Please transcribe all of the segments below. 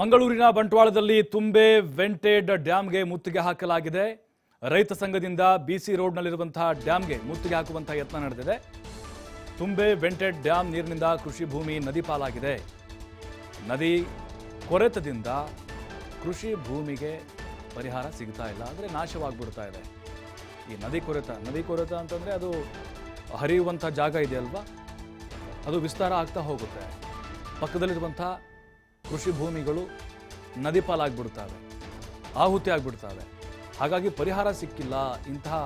ಮಂಗಳೂರಿನ ಬಂಟ್ವಾಳದಲ್ಲಿ ತುಂಬೆ ವೆಂಟೆಡ್ ಡ್ಯಾಮ್ಗೆ ಮುತ್ತಿಗೆ ಹಾಕಲಾಗಿದೆ. ರೈತ ಸಂಘದಿಂದ ಬಿಸಿ ರೋಡ್ನಲ್ಲಿರುವಂತಹ ಡ್ಯಾಮ್ಗೆ ಮುತ್ತಿಗೆ ಹಾಕುವಂತಹ ಯತ್ನ ನಡೆದಿದೆ. ತುಂಬೆ ವೆಂಟೆಡ್ ಡ್ಯಾಮ್ ನೀರಿನಿಂದ ಕೃಷಿ ಭೂಮಿ ನದಿ ಪಾಲಾಗಿದೆ. ನದಿ ಕೊರೆತದಿಂದ ಕೃಷಿ ಭೂಮಿಗೆ ಪರಿಹಾರ ಸಿಗ್ತಾ ಇಲ್ಲ ಅಂದರೆ ನಾಶವಾಗ್ಬಿಡ್ತಾ ಇದೆ. ಈ ನದಿ ಕೊರೆತ ನದಿ ಕೊರೆತ ಅಂತಂದರೆ ಅದು ಹರಿಯುವಂಥ ಜಾಗ ಇದೆಯಲ್ವಾ? ಅದು ವಿಸ್ತಾರ ಆಗ್ತಾ ಹೋಗುತ್ತೆ. ಪಕ್ಕದಲ್ಲಿರುವಂಥ ಕೃಷಿ ಭೂಮಿಗಳು ನದಿ ಪಾಲಾಗ್ಬಿಡ್ತವೆ, ಆಹುತಿ ಆಗ್ಬಿಡ್ತವೆ. ಹಾಗಾಗಿ ಪರಿಹಾರ ಸಿಕ್ಕಿಲ್ಲ ಇಂತಹ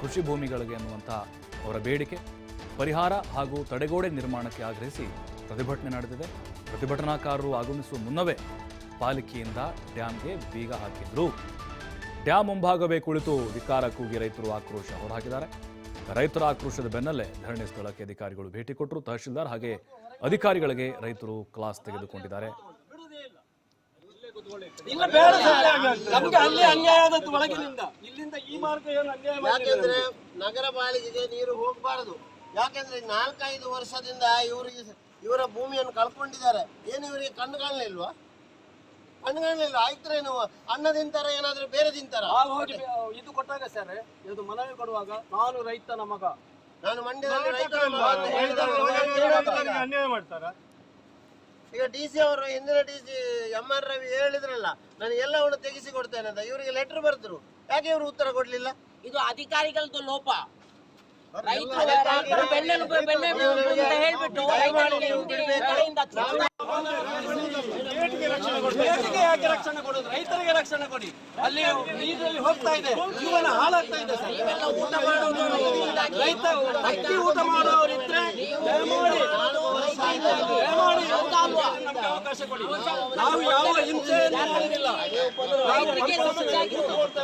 ಕೃಷಿ ಭೂಮಿಗಳಿಗೆ ಅನ್ನುವಂಥ ಅವರ ಬೇಡಿಕೆ. ಪರಿಹಾರ ಹಾಗೂ ತಡೆಗೋಡೆ ನಿರ್ಮಾಣಕ್ಕೆ ಆಗ್ರಹಿಸಿ ಪ್ರತಿಭಟನೆ ನಡೆದಿದೆ. ಪ್ರತಿಭಟನಾಕಾರರು ಆಗಮಿಸುವ ಮುನ್ನವೇ ಪಾಲಿಕೆಯಿಂದ ಡ್ಯಾಮ್ಗೆ ಬೀಗ ಹಾಕಿದ್ರು. ಡ್ಯಾಂ ಮುಂಭಾಗವೇ ಕುಳಿತು ವಿಕಾರ ಕೂಗಿ ರೈತರು ಆಕ್ರೋಶ ಹೊರಹಾಕಿದ್ದಾರೆ. ರೈತರ ಆಕ್ರೋಶದ ಬೆನ್ನಲ್ಲೇ ಧರಣಿ ಸ್ಥಳಕ್ಕೆ ಅಧಿಕಾರಿಗಳು ಭೇಟಿ ಕೊಟ್ಟರು. ತಹಶೀಲ್ದಾರ್ ಹಾಗೆ ಅಧಿಕಾರಿಗಳಿಗೆ ರೈತರು ಕ್ಲಾಸ್ ತೆಗೆದುಕೊಂಡಿದ್ದಾರೆ. ಇಲ್ಲ ಬೇಡ ಸರ್. ನಮ್ಗೆ ಅಲ್ಲಿ ಅನ್ಯಾಯ ಆದದ್ದು ಒಳಗಿನಿಂದ. ಇಲ್ಲಿಂದ ಈ ಮಾರ್ಗ ಏನು ಅನ್ಯಾಯ ಯಾಕೆಂದ್ರೆ ನಗರ ಪಾಲಿಕೆಗೆ ನೀರು ಹೋಗಬಾರದು. ಯಾಕೆಂದ್ರೆ ನಾಲ್ಕೈದು ವರ್ಷದಿಂದ ಇವರಿಗೆ ಇವರ ಭೂಮಿಯನ್ನು ಕಳ್ಕೊಂಡಿದ್ದಾರೆ. ಏನು ಇವರಿಗೆ ಕಣ್ಣು ಕಾಣಲಿಲ್ವಾ ಕಣ್ಣು ಕಾಣಲಿಲ್ಲ ಆಯ್ತರೇನು ಅನ್ನ ತಿಂತಾರ ಏನಾದ್ರೂ ಬೇರೆ ತಿಂತಾರ? ಹೋಗಿ ಇದು ಕೊಟ್ಟಾಗ ಸರ್ ಇದು ಮನವಿ ಕೊಡುವಾಗ ನಾನು ರೈತನ ಮಗ. ನಾನು ಮಂಡ್ಯದಲ್ಲಿ ರೈತ ಮಗ ಅನ್ಯಾಯ ಮಾಡ್ತಾರ? ಈಗ ಡಿ ಸಿ ಅವರು ಹಿಂದಿನ D C M R Ravi ಹೇಳಿದ್ರಲ್ಲ ನಾನು ಎಲ್ಲವನ್ನು ತೆಗೆಸಿ ಕೊಡ್ತೇನೆ ಅಂತ ಇವರಿಗೆ ಲೆಟರ್ ಬರೆದ್ರು. ಯಾಕೆ ಇವರು ಉತ್ತರ ಕೊಡ್ಲಿಲ್ಲ? ಇದು ಅಧಿಕಾರಿಗಳದ್ದು ಲೋಪ. ರೈತರು ರೈತರು ಬೆನ್ನೆಲುಬು ಬೆನ್ನೆಲುಬು ಅಂತ ಹೇಳ್ಬಿಟ್ಟು ರೈತರಿಗೆ ಹಿಂದೆ ಕಡೆಯಿಂದ ಚುನಾವಣೆ ಬೇಟಿಗೆ ಯಾಕೆ ರಕ್ಷಣೆ ಕೊಡೋದು? ರೈತರಿಗೆ ರಕ್ಷಣೆ ಕೊಡಿ. ಅಲ್ಲಿ ನೀರಲ್ಲಿ ಹೋಗ್ತಾ ಇದೆ. ಜೀವನ ಹಾಳಾಗ್ತಾ ಇದೆ ಸರ್. ಇವೆಲ್ಲ ಊಟ ಮಾಡೋದು ರೈತ ಅಕ್ಕಿ ಊಟ ಮಾಡೋರಿದ್ರೆ ದಯಮಾಡಿ ನಾವು ಯಾವ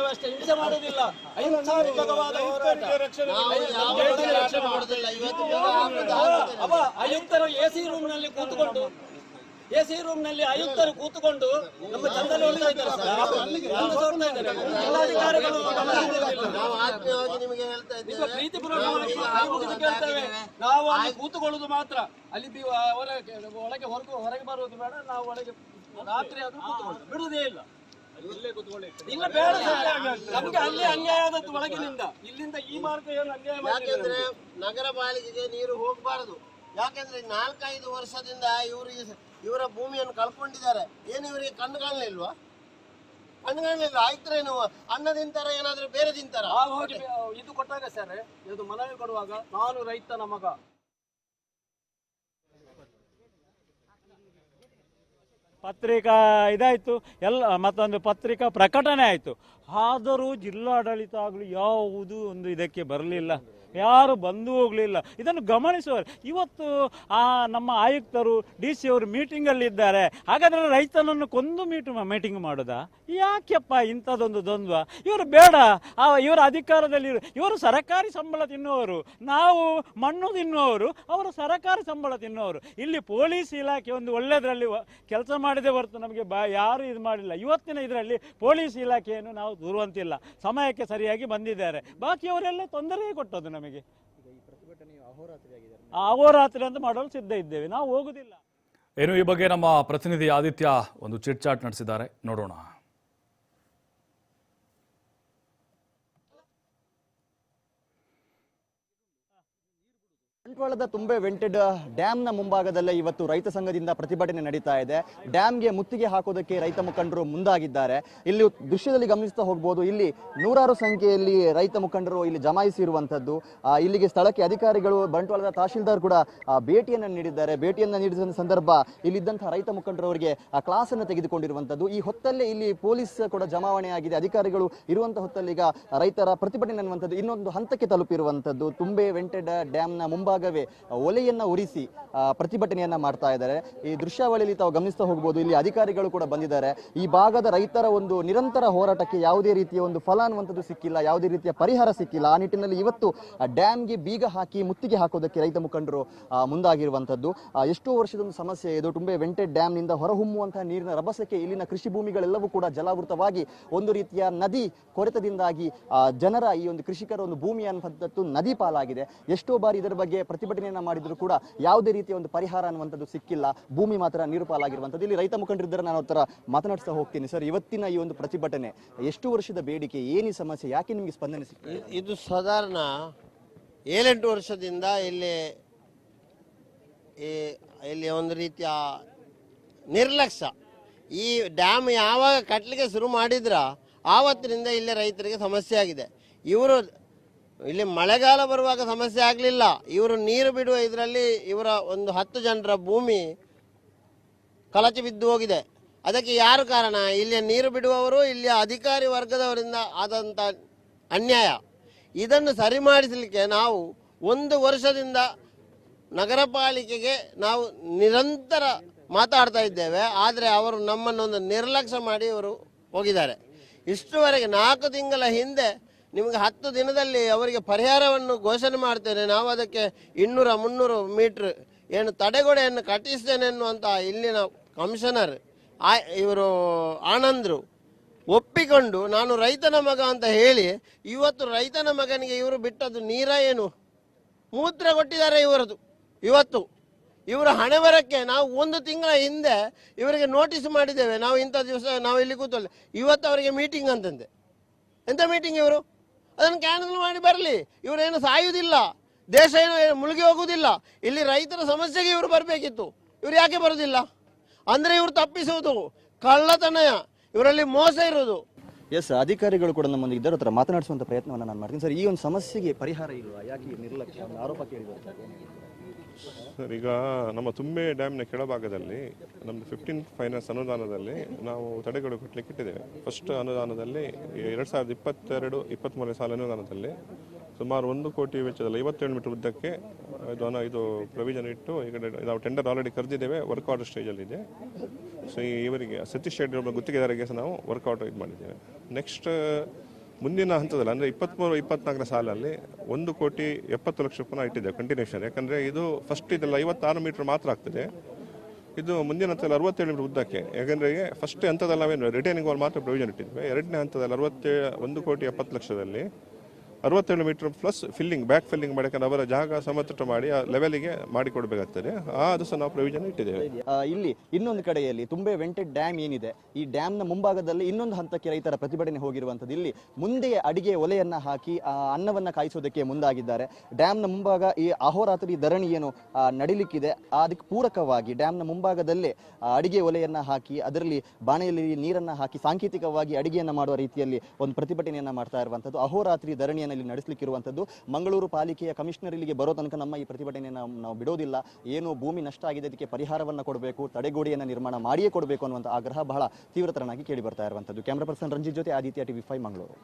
ಅಷ್ಟೇ ಹಿಂಸೆ ಮಾಡೋದಿಲ್ಲ ಅಹಿಂಸಾತ್ಮಕವಾದ ರಕ್ಷಣೆ. ಅವ ಆಯುಕ್ತರು ಎ ಸಿ ರೂಮ್ನಲ್ಲಿ ಕೂತ್ಕೊಂಡು ಎ ರೂಮ್ನಲ್ಲಿ ಆಯುಕ್ತರು ಕೂತ್ಕೊಂಡು ನಮ್ಮ. ಕೆಲಸ ಜಿಲ್ಲಾಧಿಕಾರಿಗಳು ಆತ್ಮೀಯವಾಗಿ ನಿಮಗೆ ಹೇಳ್ತಾ ಈಗ ಇದ್ದೇವೆ ಪ್ರೀತಿಪೂರ್ವಕವಾಗಿ ಕೈ ಮುಗಿದು ಕೇಳ್ತೇವೆ. ನಾವು ಅಲ್ಲಿ ಕೂತುಕೊಳ್ಳುವುದು ಮಾತ್ರ. ಅಲ್ಲಿ ಬಿ- ಹೊರಗೆ ಒಳಗೆ ಹೊರಗೆ ಹೊರಗೆ ಬರುವುದು ಬೇಡ. ನಾವು ಒಳಗೆ ರಾತ್ರಿ ಅದು ಕೂತುಕೊಳ್ಳೋದು ಬಿಡುವುದೇ ಇಲ್ಲ. ಇಲ್ಲ ಬೇಡ ಸರ್. ನಮ್ಗೆ ಅಲ್ಲಿ ಅನ್ಯಾಯ ಆದದ್ದು ಒಳಗಿನಿಂದ. ಇಲ್ಲಿಂದ ಈ ಮಾರ್ಗ ಏನು ಅನ್ಯಾಯ ಮಾಡಿಲ್ಲ ಯಾಕೆಂದ್ರೆ ನಗರ ಪಾಲಿಕೆಗೆ ನೀರು ಹೋಗಬಾರದು. ಯಾಕೆಂದ್ರೆ ನಾಲ್ಕೈದು ವರ್ಷದಿಂದ ಇವರಿಗೆ ಇವರ ಭೂಮಿಯನ್ನು ಕಳ್ಕೊಂಡಿದ್ದಾರೆ. ಏನು ಇವರಿಗೆ ಕಣ್ಣು ಕಾಣಲಿಲ್ವಾ ಕಣ್ಣು ಕಾಣಲಿಲ್ಲ ಆಯ್ತರೇನು ಅನ್ನ ತಿಂತಾರ ಏನಾದ್ರೂ ಬೇರೆ ತಿಂತಾರ ಇದು ಕೊಟ್ಟಾಗ ಸರ್ ಇದು ಮನವಿ ಕೊಡುವಾಗ ನಾನು ರೈತನ ಮಗ. ಪತ್ರಿಕಾ ಇದಾಯಿತು. ಎಲ್ಲ ಮತ್ತೊಂದು ಪತ್ರಿಕಾ ಪ್ರಕಟಣೆ ಆಯಿತು. ಆದರೂ ಜಿಲ್ಲಾಡಳಿತ ಆಗಲಿ ಯಾವುದು ಒಂದು ಇದಕ್ಕೆ ಬರಲಿಲ್ಲ. ಯಾರು ಬಂದು ಹೋಗಲಿಲ್ಲ. ಇದನ್ನು ಗಮನಿಸುವರು ಇವತ್ತು ಆ ನಮ್ಮ ಆಯುಕ್ತರು ಡಿ ಸಿ ಅವರು ಮೀಟಿಂಗಲ್ಲಿದ್ದಾರೆ. ಹಾಗಾದರೆ ರೈತನನ್ನು ಕೊಂದು ಮೀಟ್ ಮೀಟಿಂಗ್ ಮಾಡೋದಾ? ಯಾಕೆಪ್ಪ ಇಂಥದ್ದೊಂದು ದ್ವಂದ್ವ? ಇವರು ಬೇಡ. ಆ, ಇವರ ಅಧಿಕಾರದಲ್ಲಿ ಇವರು ಸರಕಾರಿ ಸಂಬಳ ತಿನ್ನುವರು ನಾವು ಮಣ್ಣು ತಿನ್ನುವವರು. ಅವರು ಸರಕಾರಿ ಸಂಬಳ ತಿನ್ನುವರು ಇಲ್ಲಿ ಪೊಲೀಸ್ ಇಲಾಖೆ ಒಂದು ಒಳ್ಳೆಯದರಲ್ಲಿ ಕೆಲಸ ಮಾಡಿದೆ ಹೊರತು ನಮಗೆ ಬಾ, ಯಾರು ಇದು ಮಾಡಿಲ್ಲ. ಇವತ್ತಿನ ಇದರಲ್ಲಿ ಪೊಲೀಸ್ ಇಲಾಖೆಯನ್ನು ನಾವು ದೂರುವಂತಿಲ್ಲ ಸಮಯಕ್ಕೆ ಸರಿಯಾಗಿ ಬಂದಿದ್ದಾರೆ. ಬಾಕಿಯವರೆಲ್ಲ ತೊಂದರೆಯೇ ಕೊಟ್ಟದ್ದು ನಮಗೆ. ಅಹೋರಾತ್ರಿ ಅಂತ ಮಾಡಲು ಸಿದ್ಧ ಇದ್ದೇವೆ. ನಾವು ಹೋಗುದಿಲ್ಲ. ಏನು ಈ ಬಗ್ಗೆ ನಮ್ಮ ಪ್ರತಿನಿಧಿ ಆದಿತ್ಯ ಒಂದು ಚಿಟ್ ಚಾಟ್ ನಡೆಸಿದ್ದಾರೆ. ನೋಡೋಣ. ಬಂಟ್ವಾಳದ ತುಂಬೆ ವೆಂಟೆಡ್ ಡ್ಯಾಮ್ನ ಮುಂಭಾಗದಲ್ಲೇ ಇವತ್ತು ರೈತ ಸಂಘದಿಂದ ಪ್ರತಿಭಟನೆ ನಡೀತಾ ಇದೆ. ಡ್ಯಾಮ್ಗೆ ಮುತ್ತಿಗೆ ಹಾಕೋದಕ್ಕೆ ರೈತ ಮುಖಂಡರು ಮುಂದಾಗಿದ್ದಾರೆ. ಇಲ್ಲಿ ದೃಶ್ಯದಲ್ಲಿ ಗಮನಿಸ್ತಾ ಹೋಗ್ಬೋದು, ಇಲ್ಲಿ ನೂರಾರು ಸಂಖ್ಯೆಯಲ್ಲಿ ರೈತ ಮುಖಂಡರು ಇಲ್ಲಿ ಜಮಾಯಿಸಿರುವಂಥದ್ದು. ಇಲ್ಲಿಗೆ ಸ್ಥಳಕ್ಕೆ ಅಧಿಕಾರಿಗಳು, ಬಂಟ್ವಾಳದ ತಹಶೀಲ್ದಾರ್ ಕೂಡ ಭೇಟಿಯನ್ನು ನೀಡಿದ್ದಾರೆ. ಭೇಟಿಯನ್ನು ನೀಡಿದ ಸಂದರ್ಭ ಇಲ್ಲಿದ್ದಂತಹ ರೈತ ಮುಖಂಡರು ಅವರಿಗೆ ಕ್ಲಾಸ್ ಅನ್ನು ತೆಗೆದುಕೊಂಡಿರುವಂಥದ್ದು. ಈ ಹೊತ್ತಲ್ಲೇ ಇಲ್ಲಿ ಪೊಲೀಸ್ ಕೂಡ ಜಮಾವಣೆ ಆಗಿದೆ. ಅಧಿಕಾರಿಗಳು ಇರುವಂತಹ ಹೊತ್ತಲ್ಲಿ ಈಗ ರೈತರ ಪ್ರತಿಭಟನೆ ಅನ್ನುವಂಥದ್ದು ಇನ್ನೊಂದು ಹಂತಕ್ಕೆ ತಲುಪಿರುವಂಥದ್ದು. ತುಂಬೆ ವೆಂಟೆಡ್ ಡ್ಯಾಮ್ನ ಮುಂಭಾಗವೇ ಒಲೆಯನ್ನ ಉರಿಸಿ ಪ್ರತಿಭಟನೆಯನ್ನ ಮಾಡ್ತಾ ಇದ್ದಾರೆ. ಈ ದೃಶ್ಯಾವಳಿಯಲ್ಲಿ ತಾವು ಗಮನಿಸ್ತಾ ಹೋಗ್ಬೋದು, ಇಲ್ಲಿ ಅಧಿಕಾರಿಗಳು ಕೂಡ ಬಂದಿದ್ದಾರೆ. ಈ ಭಾಗದ ರೈತರ ಒಂದು ನಿರಂತರ ಹೋರಾಟಕ್ಕೆ ಯಾವುದೇ ರೀತಿಯ ಒಂದು ಫಲ ಅನ್ನುವಂಥದ್ದು ಸಿಕ್ಕಿಲ್ಲ, ಯಾವುದೇ ರೀತಿಯ ಪರಿಹಾರ ಸಿಕ್ಕಿಲ್ಲ. ಆ ನಿಟ್ಟಿನಲ್ಲಿ ಇವತ್ತು ಡ್ಯಾಮ್ಗೆ ಬೀಗ ಹಾಕಿ ಮುತ್ತಿಗೆ ಹಾಕೋದಕ್ಕೆ ರೈತ ಮುಖಂಡರು ಮುಂದಾಗಿರುವಂಥದ್ದು. ಎಷ್ಟೋ ವರ್ಷದ ಒಂದು ಸಮಸ್ಯೆ ಇದು. ತುಂಬೆ ವೆಂಟೆಡ್ ಡ್ಯಾಮ್ನಿಂದ ಹೊರಹೊಮ್ಮುವಂತಹ ನೀರಿನ ರಭಸಕ್ಕೆ ಇಲ್ಲಿನ ಕೃಷಿ ಭೂಮಿಗಳೆಲ್ಲವೂ ಕೂಡ ಜಲಾವೃತವಾಗಿ ಒಂದು ರೀತಿಯ ನದಿ ಕೊರೆತದಿಂದಾಗಿ ಜನರ ಈ ಒಂದು ಕೃಷಿಕರ ಒಂದು ಭೂಮಿ ಅನ್ನುವಂಥದ್ದು ನದಿ ಪಾಲಾಗಿದೆ. ಎಷ್ಟೋ ಬಾರಿ ಇದರ ಬಗ್ಗೆ ಪ್ರತಿಭಟನೆಯನ್ನ ಮಾಡಿದ್ರು ಕೂಡ ಯಾವುದೇ ರೀತಿಯ ಒಂದು ಪರಿಹಾರ ಅನ್ನುವಂಥದ್ದು ಸಿಕ್ಕಿಲ್ಲ. ಭೂಮಿ ಮಾತ್ರ ನೀರುಪಾಲಾಗಿರುವಂಥದ್ದು. ಇಲ್ಲಿ ರೈತ ಮುಖಂಡರಿದ್ದರೆ, ನಾನು ಅವ್ರ ಮಾತನಾಡಿಸ್ತಾ ಹೋಗ್ತೀನಿ. ಸರ್, ಇವತ್ತಿನ ಈ ಒಂದು ಪ್ರತಿಭಟನೆ, ಎಷ್ಟು ವರ್ಷದ ಬೇಡಿಕೆ, ಏನು ಸಮಸ್ಯೆ, ಯಾಕೆ ನಿಮಗೆ ಸ್ಪಂದನೆ ಸಿಕ್ಕಿಲ್ಲ ಇದು ಸಾಧಾರಣ ಏಳೆಂಟು ವರ್ಷದಿಂದ ಇಲ್ಲಿ ಇಲ್ಲಿ ಒಂದು ರೀತಿಯ ನಿರ್ಲಕ್ಷ್ಯ ಈ ಡ್ಯಾಮ್ ಯಾವಾಗ ಕಟ್ಟಲಿಕ್ಕೆ ಶುರು ಮಾಡಿದ್ರ, ಆವತ್ತಿನಿಂದ ಇಲ್ಲಿ ರೈತರಿಗೆ ಸಮಸ್ಯೆ ಆಗಿದೆ. ಇವರು ಇಲ್ಲಿ ಮಳೆಗಾಲ ಬರುವಾಗ ಸಮಸ್ಯೆ ಆಗಲಿಲ್ಲ. ಇವರು ನೀರು ಬಿಡುವ ಇದರಲ್ಲಿ ಇವರ ಒಂದು ಹತ್ತು ಜನರ ಭೂಮಿ ಕಳಚಿ ಬಿದ್ದು ಹೋಗಿದೆ. ಅದಕ್ಕೆ ಯಾರು ಕಾರಣ? ಇಲ್ಲಿಯ ನೀರು ಬಿಡುವವರು, ಇಲ್ಲಿಯ ಅಧಿಕಾರಿ ವರ್ಗದವರಿಂದ ಆದಂಥ ಅನ್ಯಾಯ. ಇದನ್ನು ಸರಿ ಮಾಡಿಸಲಿಕ್ಕೆ ನಾವು ಒಂದು ವರ್ಷದಿಂದ ನಗರ ಪಾಲಿಕೆಗೆ ನಾವು ನಿರಂತರ ಮಾತಾಡ್ತಾ ಇದ್ದೇವೆ. ಆದರೆ ಅವರು ನಮ್ಮನ್ನೊಂದು ನಿರ್ಲಕ್ಷ್ಯ ಮಾಡಿ ಇವರು ಹೋಗಿದ್ದಾರೆ. ಇಷ್ಟುವರೆಗೆ ನಾಲ್ಕು ತಿಂಗಳ ಹಿಂದೆ ನಿಮಗೆ ಹತ್ತು ದಿನದಲ್ಲಿ ಅವರಿಗೆ ಪರಿಹಾರವನ್ನು ಘೋಷಣೆ ಮಾಡ್ತೇನೆ. ನಾವು ಅದಕ್ಕೆ ಇನ್ನೂರ ಮುನ್ನೂರು ಮೀಟ್ರ್ ಏನು ತಡೆಗೋಡೆಯನ್ನು ಕಟ್ಟಿಸ್ತೇನೆ ಎನ್ನುವಂಥ ಇಲ್ಲಿನ ಕಮಿಷನರ್, ಆ, ಇವರು ಆನಂದ್ರು ಒಪ್ಪಿಕೊಂಡು ನಾನು ರೈತನ ಮಗ ಅಂತ ಹೇಳಿ ಇವತ್ತು ರೈತನ ಮಗನಿಗೆ ಇವರು ಬಿಟ್ಟದ್ದು ನೀರ ಏನು? ಮೂತ್ರ ಕೊಟ್ಟಿದ್ದಾರೆ ಇವರದು. ಇವತ್ತು ಇವರ ಹಣೆ ಬರಕ್ಕೆ ನಾವು ಒಂದು ತಿಂಗಳ ಹಿಂದೆ ಇವರಿಗೆ ನೋಟಿಸ್ ಮಾಡಿದ್ದೇವೆ. ನಾವು ಇಂಥ ದಿವಸ ನಾವು ಇಲ್ಲಿ ಕೂತಲ್ಲ. ಇವತ್ತು ಅವರಿಗೆ ಮೀಟಿಂಗ್ ಅಂತಂದೆ. ಎಂಥ ಮೀಟಿಂಗ್ ಇವರು? ಅದನ್ನು ಕ್ಯಾನ್ಸಲ್ ಮಾಡಿ ಬರಲಿ. ಇವರೇನು ಸಾಯುವುದಿಲ್ಲ. ದೇಶ ಏನು ಮುಳುಗಿ ಹೋಗುವುದಿಲ್ಲ. ಇಲ್ಲಿ ರೈತರ ಸಮಸ್ಯೆಗೆ ಇವರು ಬರಬೇಕಿತ್ತು. ಇವರು ಯಾಕೆ ಬರೋದಿಲ್ಲ? ಅಂದರೆ ಇವರು ತಪ್ಪಿಸುವುದು. ಕಳ್ಳತನ ಇವರಲ್ಲಿ ಮೋಸ ಇರೋದು ಎಸ್ ಅಧಿಕಾರಿಗಳು ಕೂಡ ನಮ್ಮೊಂದಿಗೆ ಇದ್ದಾರೆ ಹತ್ರ ಮಾತನಾಡಿಸುವಂತ ಪ್ರಯತ್ನವನ್ನು ನಾನು ಮಾಡ್ತೀನಿ. ಸರ್, ಈ ಒಂದು ಸಮಸ್ಯೆಗೆ ಪರಿಹಾರ ಇಲ್ವಾ? ಯಾಕೆ ನಿರ್ಲಕ್ಷ್ಯ? ಆರೋಪ ಕೇಳಿ. ಸರ್, ಈಗ ನಮ್ಮ ತುಂಬೆ ಡ್ಯಾಮ್ನ ಕೆಳಭಾಗದಲ್ಲಿ ನಮ್ಮದು ಫಿಫ್ಟೀನ್ ಫೈನಾನ್ಸ್ ಅನುದಾನದಲ್ಲಿ ನಾವು ತಡೆಗಳು ಕಟ್ಟಲಿಕ್ಕೆ ಇಟ್ಟಿದ್ದೇವೆ. ಫಸ್ಟ್ ಅನುದಾನದಲ್ಲಿ ಎರಡು ಸಾವಿರದ ಇಪ್ಪತ್ತೆರಡು ಇಪ್ಪತ್ತ್ಮೂರನೇ ಸಾಲ ಅನುದಾನದಲ್ಲಿ ಸುಮಾರು ಒಂದು ಕೋಟಿ ವೆಚ್ಚದಲ್ಲಿ ಐವತ್ತೇಳು ಮೀಟರ್ ಉದ್ದಕ್ಕೆ ಇದು ಇದು ಪ್ರೊವಿಷನ್ ಇಟ್ಟು, ಈಗ ನಾವು ಟೆಂಡರ್ ಆಲ್ರೆಡಿ ಕರೆದಿದ್ದೇವೆ ವರ್ಕೌಟ್ ಸ್ಟೇಜಲ್ಲಿದೆ ಸೊ ಇವರಿಗೆ ಸತೀಶ್ ಶೆಟ್ಟಿ ಒಬ್ಬ ಗುತ್ತಿಗೆದಾರರಿಗೆ ಸಹ ನಾವು ವರ್ಕೌಟ್ ಇದು ಮಾಡಿದ್ದೇವೆ. ನೆಕ್ಸ್ಟ್ ಮುಂದಿನ ಹಂತದಲ್ಲಿ, ಅಂದರೆ ಇಪ್ಪತ್ತ್ಮೂರು ಇಪ್ಪತ್ನಾಲ್ಕನೇ ಸಾಲಲ್ಲಿ ಒಂದು ಕೋಟಿ ಎಪ್ಪತ್ತು ಲಕ್ಷ ರೂಪಾಯಿ ಇಟ್ಟಿದ್ದೇವೆ ಕಂಟಿನ್ಯೂಷನ್ ಯಾಕಂದರೆ ಇದು ಫಸ್ಟ್ ಇದೆಲ್ಲ ಐವತ್ತಾರು ಮೀಟರ್ ಮಾತ್ರ ಆಗ್ತದೆ. ಇದು ಮುಂದಿನ ಹಂತದಲ್ಲಿ ಅರವತ್ತೇಳು ಮೀಟರ್ ಉದ್ದಕ್ಕೆ. ಯಾಕಂದರೆ ಫಸ್ಟ್ ಹಂತದಲ್ಲಿ ನಾವೇನು ರಿಟೈನಿಂಗ್ ಅವ್ರು ಮಾತ್ರ ಪ್ರೊವಿಷನ್ ಇಟ್ಟಿದ್ವಿ ಎರಡನೇ ಹಂತದಲ್ಲಿ ಅರವತ್ತೇ, ಒಂದು ಕೋಟಿ ಎಪ್ಪತ್ತು ಲಕ್ಷದಲ್ಲಿ ಅರವತ್ತೇಳು metre plus filling back filling ಮಾಡೋಕೆ ಅವರ ಜಾಗ ಸಮತಟ್ಟು ಮಾಡಿ ಆ ಲೆವೆಲ್ಗೆ ಮಾಡಿಕೊಡಬೇಕಾಗ್ತದೆ. ಆ ಅದು ಸಹ ನಾವು ಪ್ರೊವಿಷನ್ ಇಟ್ಟಿದ್ದೇವೆ. ಇಲ್ಲಿ ಇನ್ನೊಂದು ಕಡೆಯಲ್ಲಿ ತುಂಬೆ ವೆಂಟೆಡ್ ಡ್ಯಾಮ್ ಏನಿದೆ, ಈ ಡ್ಯಾಮ್ನ ಮುಂಭಾಗದಲ್ಲಿ ಇನ್ನೊಂದು ಹಂತಕ್ಕೆ ರೈತರ ಪ್ರತಿಭಟನೆ ಹೋಗಿರುವಂಥದ್ದು. ಇಲ್ಲಿ ಮುಂದೆ ಅಡಿಗೆ ಒಲೆಯನ್ನ ಹಾಕಿ, ಆ, ಅನ್ನವನ್ನ ಕಾಯಿಸೋದಕ್ಕೆ ಮುಂದಾಗಿದ್ದಾರೆ. ಡ್ಯಾಮ್ನ ಮುಂಭಾಗ ಈ ಅಹೋರಾತ್ರಿ ಧರಣಿ ಏನು ನಡಿಲಿಕ್ಕಿದೆ. ಅದಕ್ಕೆ ಪೂರಕವಾಗಿ ಡ್ಯಾಮ್ನ ಮುಂಭಾಗದಲ್ಲೇ ಅಡಿಗೆ ಒಲೆಯನ್ನ ಹಾಕಿ, ಅದರಲ್ಲಿ ಬಾಣೆಯಲ್ಲಿ ನೀರನ್ನ ಹಾಕಿ ಸಾಂಕೇತಿಕವಾಗಿ ಅಡಿಗೆಯನ್ನ ಮಾಡುವ ರೀತಿಯಲ್ಲಿ ಒಂದು ಪ್ರತಿಭಟನೆಯನ್ನ ಮಾಡ್ತಾ ಇರುವಂಥದ್ದು. ಅಹೋರಾತ್ರಿ ಧರಣಿಯನ್ನು ಇಲ್ಲಿ ನಡೆಸಲಿಕ್ಕಿರುವಂಥದ್ದು. ಮಂಗಳೂರು ಪಾಲಿಕೆಯ ಕಮಿಷನರ್ ಇಲ್ಲಿಗೆ ಬರೋ ತನಕ ನಮ್ಮ ಈ ಪ್ರತಿಭಟನೆಯನ್ನು ನಾವು ಬಿಡೋದಿಲ್ಲ. ಏನು ಭೂಮಿ ನಷ್ಟ ಆಗಿದೆ, ಅದಕ್ಕೆ ಪರಿಹಾರವನ್ನು ಕೊಡಬೇಕು, ತಡೆಗೋಡೆಯನ್ನು ನಿರ್ಮಾಣ ಮಾಡಿಯೇ ಕೊಡಬೇಕು ಅನ್ನುವಂಥ ಆಗ್ರಹ ಬಹಳ ತೀವ್ರತರನಾಗಿ ಕೇಳಿ ಬರ್ತಾ ಇರುವಂಥದ್ದು. ಕ್ಯಾಮ್ರಾ ಪರ್ಸನ್ ರಂಜಿತ್ ಜೊತೆ ಆದಿತ್ಯ ಟಿವಿ ಫೈವ್, ಮಂಗಳೂರು.